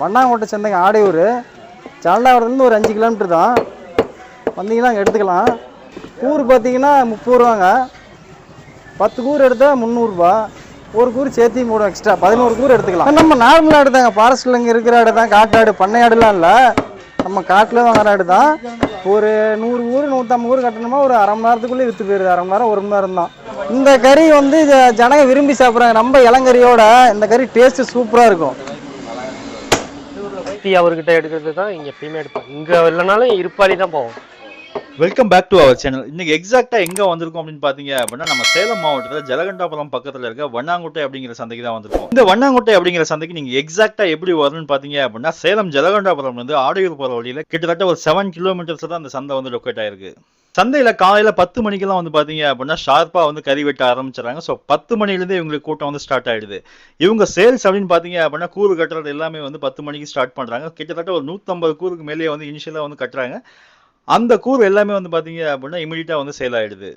வண்ணாங்கோட்டை சேர்ந்தங்க ஆடையூர். சண்டாவரத்துலேருந்து ஒரு அஞ்சு கிலோமீட்டர் தான். வந்தீங்கன்னா அங்கே எடுத்துக்கலாம். கூறு பார்த்தீங்கன்னா முப்பது ரூபாங்க. பத்து கூறு எடுத்தால் முந்நூறுரூபா ஒரு கூறு சேர்த்தி போடும் எக்ஸ்ட்ரா பதினோரு கூறு எடுத்துக்கலாம். நம்ம நார்மல் எடுத்தாங்க ஃபாரஸ்ட்டில் இங்கே இருக்கிற ஆடு தான். காட்டு ஆடு பண்ணை ஆடுலாம் இல்லை. நம்ம காட்டில் வாங்குற ஆடு தான். ஒரு நூறு ஊர் நூற்றம்பது ஊர் கட்டணுமா? ஒரு அரை மணி நேரத்துக்குள்ளே விற்று போயிருது அரை மணி நேரம் ஒரு மணி நேரம் தான். இந்த கறி வந்து ஜனங்க விரும்பி சாப்பிட்றாங்க. நம்ம இளங்கறியோட இந்த கறி டேஸ்ட்டு சூப்பராக இருக்கும். சுற்றி அவர்கிட்ட எடுக்கிறது தான் இங்கே எப்பயுமே எடுப்பேன். இங்கே இல்லைனாலும் இருப்பாளி தான் போவோம். Welcome back to our channel இன்னைக்கு எக்ஸாக்டா எங்க வந்திருக்கோம் அப்படின்னு பாத்தீங்க அப்படின்னா நம்ம சேலம் மாவட்டத்துல ஜலகண்டாபுரம் பக்கத்துல இருக்க வண்ணாங்குட்டை அப்படிங்கிற சந்தைக்கு தான் வந்திருக்கோம். இந்த வண்ணாங்குட்டை அப்படிங்கிற சந்தைக்கு நீங்க எக்ஸாக்டா எப்படி வரணும்னு பாத்தீங்க அப்படின்னா சேலம் ஜலகண்டாபுரம் வந்து ஆடையூர் போற வழியில கிட்டத்தட்ட ஒரு செவன் கிலோமீட்டர்ஸ் தான் அந்த சந்தை வந்து லொக்கேட் ஆயிருக்கு. சந்தையில காலையில பத்து மணிக்கெல்லாம் வந்து பாத்தீங்க அப்படின்னா ஷார்ப்பா வந்து கறி வெட்ட ஆரம்பிச்சிடறாங்க. ஸோ பத்து மணிலேருந்து இவங்களுக்கு கூட்டம் வந்து ஸ்டார்ட் ஆயிடுது. இவங்க சேல்ஸ் அப்படின்னு பாத்தீங்க அப்படின்னா கூறு கட்டுறது எல்லாமே வந்து பத்து மணிக்கு ஸ்டார்ட் பண்றாங்க. கிட்டத்தட்ட ஒரு நூற்றம்பது கூறுக்கு மேலேயே வந்து இனிஷியலாக வந்து கட்டுறாங்க. அந்த கூறு எல்லாமே வந்து பாத்தீங்க அப்படின்னா இமீடியட்டா வந்து சேல் ஆயிடுது.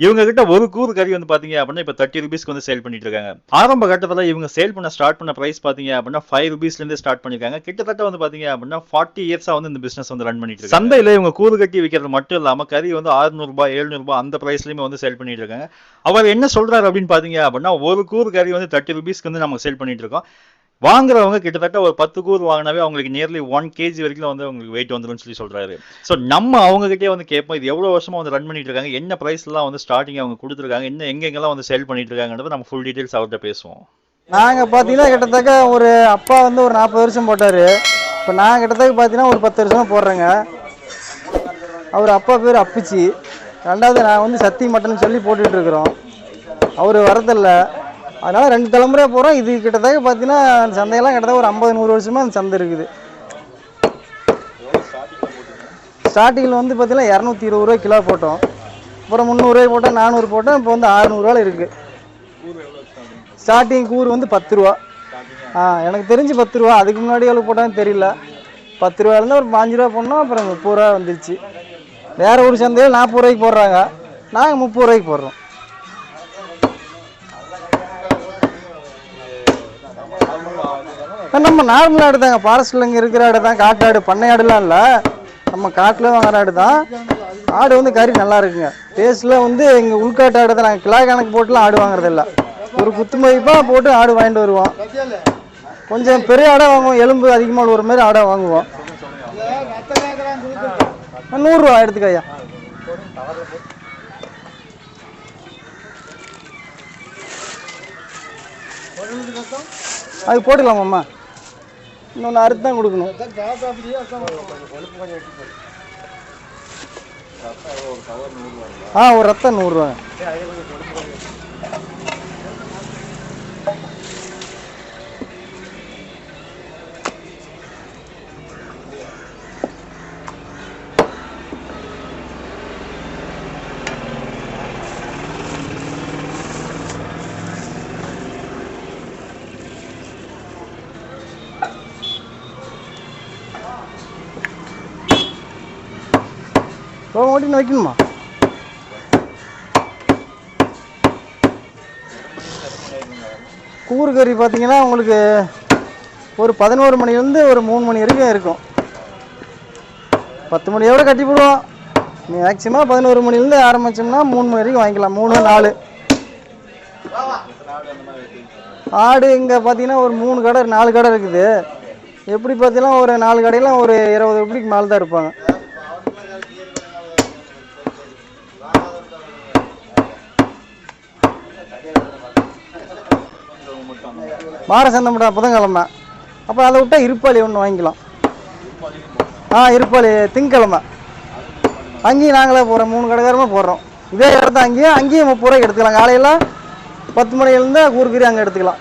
இவங்க கிட்ட ஒரு கூறு கறி வந்து பாத்தீங்க அப்படின்னா இப்ப தேர்ட்டி ருபீஸ்க்கு வந்து சேல் பண்ணிட்டு இருக்காங்க. ஆரம்ப கட்டத்துல இவங்க சேல் பண்ண ஸ்டார்ட் பண்ண பிரைஸ் பாத்தீங்க அப்படின்னா ஃபைவ் ருபீஸ்ல இருந்து ஸ்டார்ட் பண்ணிருக்காங்க. கிட்டத்தட்ட வந்து பாத்தீங்க அப்படின்னா ஃபார்ட்டி இயர்ஸா வந்து இந்த பிசினஸ் வந்து ரன் பண்ணிட்டு இருக்காங்க. சந்தையில இவங்க கூறு கட்டி விற்கிறது மட்டும் இல்லாம கறி வந்து 600 ரூபாய் 700 ரூபாய் அந்த பிரைஸ்லயுமே வந்து சேல் பண்ணிட்டு இருக்காங்க. அவர் என்ன சொல்றாரு அப்படின்னு பாத்தீங்க அப்படின்னா ஒரு கூறு கறி வந்து தேர்ட்டி ருபீஸ்க்கு வந்து நம்ம சேல் பண்ணிட்டு இருக்கோம். வாங்குறவங்க கிட்டத்தட்ட ஒரு பத்து கூறு வாங்கினாவே அவங்களுக்கு நியர்லி ஒன் கேஜி வரைக்கும் வந்து அவங்களுக்கு வெயிட் வந்துடும் சொல்லி சொல்றாரு. ஸோ நம்ம அவங்க கிட்டே வந்து கேட்போம் இது எவ்வளவு வருஷமா வந்து ரன் பண்ணிட்டு இருக்காங்க என்ன பிரைஸ்லாம் வந்து ஸ்டார்டிங் அவங்க கொடுத்துருக்காங்க என்ன எங்கெங்கெல்லாம் வந்து சேல் பண்ணிட்டு இருக்காங்கன்றத நம்ம ஃபுல் டீடைல்ஸ் அவர்கிட்ட பேசுவோம். நாங்கள் பார்த்தீங்கன்னா கிட்டத்தட்ட ஒரு அப்பா வந்து ஒரு நாற்பது வருஷம் போட்டார். இப்போ நான் கிட்டத்தட்ட பார்த்தீங்கன்னா ஒரு பத்து வருஷமாக போடுறேங்க. அவர் அப்பா பேர் அப்பிச்சி. ரெண்டாவது நான் வந்து சத்தி மட்டன் சொல்லி போட்டுட்டு இருக்கிறோம். அவர் வரதில்லை. அதனால் ரெண்டு தலைமுறையாக போகிறோம் இது கிட்டத்தட்ட பார்த்தீங்கன்னா அந்த சந்தையெல்லாம் கிட்டத்தட்ட ஒரு ஐம்பது நூறு வருஷமாக அந்த சந்தை இருக்குது. ஸ்டார்டிங்கில் வந்து பார்த்தீங்கன்னா இரநூத்தி இருபது ரூபா கிலோ போட்டோம். அப்புறம் முந்நூறுரூவாய் போட்டோம் நானூறு போட்டோம் இப்போ வந்து அறுநூறுவாயில் இருக்குது ஸ்டார்டிங் கூறு வந்து பத்து ரூபா. ஆ எனக்கு தெரிஞ்சு பத்து ரூபா. அதுக்கு முன்னாடி எவ்வளோ போட்டான்னு தெரியல. பத்து ரூபாயிலேருந்து ஒரு பாஞ்சு ரூபா போடணும் அப்புறம் முப்பது ரூபா வந்துருச்சு. வேறு ஒரு சந்தையில் நாற்பது ரூபாய்க்கு போடுறாங்க. நாங்கள் முப்பது ரூபாய்க்கு போடுறோம். நம்ம நார்மல் ஆடு தாங்க. ஃபாரஸ்ட்டில் இங்கே இருக்கிற ஆடு தான். காட்டு ஆடு பண்ணை ஆடுலாம் இல்லை. நம்ம காட்டில் வாங்குற ஆடு தான். ஆடு வந்து கறி நல்லா இருக்குங்க. டேஸ்ட்டில் வந்து எங்கள் உள்காட்டு ஆடு தான். நாங்கள் கிலோ கணக்கு போட்டுலாம் ஆடு வாங்குறதில்ல ஒரு குத்து மதிப்பாக போட்டு ஆடு வாங்கிட்டு வருவோம். கொஞ்சம் பெரிய ஆடாக வாங்குவோம். எலும்பு அதிகமாக ஒரு மாதிரி ஆடாக வாங்குவோம். நூறுரூவா எடுத்துக்கய்யா அது போட்டுக்கலாமாம்மா? இன்னொன்று அறுத்து தான் கொடுக்கணும். ஆ ஒரு ரத்தம் நூறுரூவா ரோம் ஓட்டின்னு வைக்கணுமா? கூறு கறி பார்த்தீங்கன்னா உங்களுக்கு ஒரு பதினோரு மணிலேருந்து ஒரு மூணு மணி வரைக்கும் இருக்கும். பத்து மணியோட கட்டி போடுவோம். மேக்ஸிமம் பதினோரு மணிலேருந்து ஆரம்பிச்சோம்னா மூணு மணி வரைக்கும் வாங்கிக்கலாம். மூணு நாலு. ஆடு இங்கே பார்த்தீங்கன்னா ஒரு மூணு கடை நாலு கடை இருக்குது. எப்படி பார்த்தீங்கன்னா ஒரு நாலு கடையெல்லாம் ஒரு இருபது எப்படிக்கு மேலே தான் இருப்பாங்க வார சந்தை மட்டும் புதன்கிழமை. அப்போ அதை விட்டால் இருப்பாளி ஒன்று வாங்கிக்கலாம். ஆ இருப்பாளி திங்கக்கிழமை. அங்கேயும் நாங்களே போகிறோம் மூணு கடைக்காரமாக போடுறோம் இதே இடத்த அங்கேயும் அங்கேயும் முப்பது ரூபாய்க்கு எடுத்துக்கலாம். காலையில் பத்து மணிலேருந்து கூறுக்கறி அங்கே எடுத்துக்கலாம்.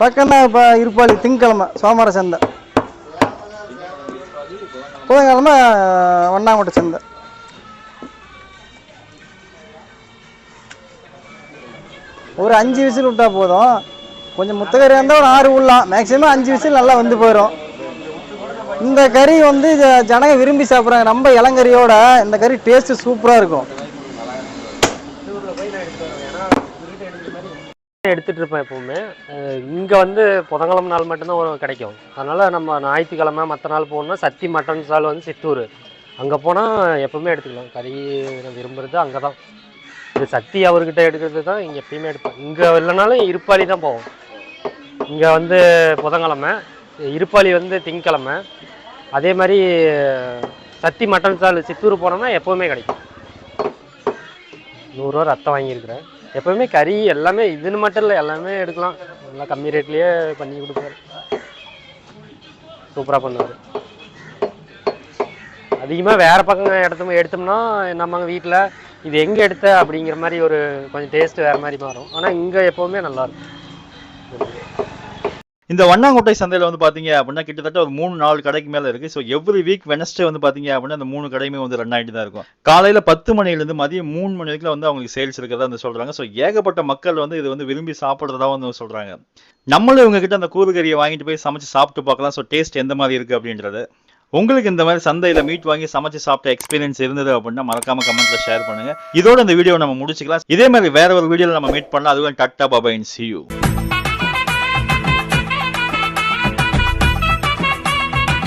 பக்கம்னா இப்போ இருப்பாளி திங்கக்கிழமை சோமவார சந்தை. புதன்கிழமை வண்ணாங்கோட்டை சந்தை. ஒரு அஞ்சு விசில் விட்டா போதும். கொஞ்சம் முத்தக்கறி இருந்தால் ஒரு ஆறு விடலாம். மேக்ஸிமம் அஞ்சு விசில் நல்லா வந்து போயிடும் இந்த கறி வந்து ஜனங்க விரும்பி சாப்பிட்றாங்க. நம்ம இளங்கறியோட இந்த கறி டேஸ்ட்டு சூப்பராக இருக்கும். எடுத்துட்டு இருப்பேன் எப்பவுமே. இங்கே வந்து புதன்கிழமை நாள் மட்டும்தான் ஒரு கிடைக்கும். அதனால் நம்ம ஞாயிற்றுக்கிழமை மற்ற நாள் போகணும்னா சத்தி மட்டன் சால் வந்து சித்தூர். அங்கே போனால் எப்பவுமே எடுத்துக்கலாம். கறி விரும்புகிறது விரும்புறது அங்கே தான் இது சக்தி அவர்கிட்ட எடுக்கிறது தான் இங்கே எப்பயுமே எடுப்பேன் இங்கே இல்லைனாலும் இருப்பாளி தான் போவோம். இங்கே வந்து புதன்கிழமை இருப்பாளி வந்து திங்கக்கிழமை. அதே மாதிரி சத்தி மட்டன் சால் சித்தூர் போனோம்னா எப்போவுமே கிடைக்கும். நூறுரூவா ரத்தம் வாங்கியிருக்கிறேன். எப்போவுமே கறி எல்லாமே இதுன்னு மட்டும் இல்லை எல்லாமே எடுக்கலாம். நல்லா கம்மி ரேட்லேயே பண்ணி கொடுப்பாரு. சூப்பராக பண்ணுவார். அதிகமாக வேறு பக்கம் எடுத்தோம் எடுத்தோம்னா நம்ம வீட்டில் இது எங்கே எடுத்த அப்படிங்கிற மாதிரி ஒரு கொஞ்சம் டேஸ்ட் வேறு மாதிரி மாறும். ஆனால் இங்கே எப்போவுமே நல்லாயிருக்கும் இந்த வண்ணாங்கோட்டை சந்தையில வந்து பார்த்தீங்க அப்படின்னா கிட்டத்தட்ட ஒரு மூணு நாலு கடைக்கு மேல இருக்கு. ஸோ எவ்ரி வீக் வெனஸ்டே வந்து பாத்தீங்க அப்படின்னா அந்த மூணு கடையுமே வந்து ரன் ஆகிட்டு தான் இருக்கும். காலையில பத்து மணிலேருந்து மதியம் மூணு மணி வரைக்கும் வந்து அவங்களுக்கு சேல்ஸ் இருக்கிறதா வந்து சொல்றாங்க. ஸோ ஏகப்பட்ட மக்கள் வந்து இது வந்து விரும்பி சாப்பிடுறதா வந்து சொல்றாங்க. நம்மளும் இவங்க கிட்ட அந்த கூறுகறியை வாங்கிட்டு போய் சமைச்சு சாப்பிட்டு பார்க்கலாம். ஸோ டேஸ்ட் எந்த மாதிரி இருக்கு அப்படின்றது. உங்களுக்கு இந்த மாதிரி சந்தையில மீட் வாங்கி சமைச்சு சாப்பிட்ட எக்ஸ்பீரியன்ஸ் இருந்தது அப்படின்னா மறக்காம கமெண்ட்ல ஷேர் பண்ணுங்க. இதோட இந்த வீடியோ நம்ம முடிச்சுக்கலாம். இதே மாதிரி வேற ஒரு வீடியோல நம்ம மீட் பண்ணலாம். அதுவும் டட்டா பாபா இன் சி யூ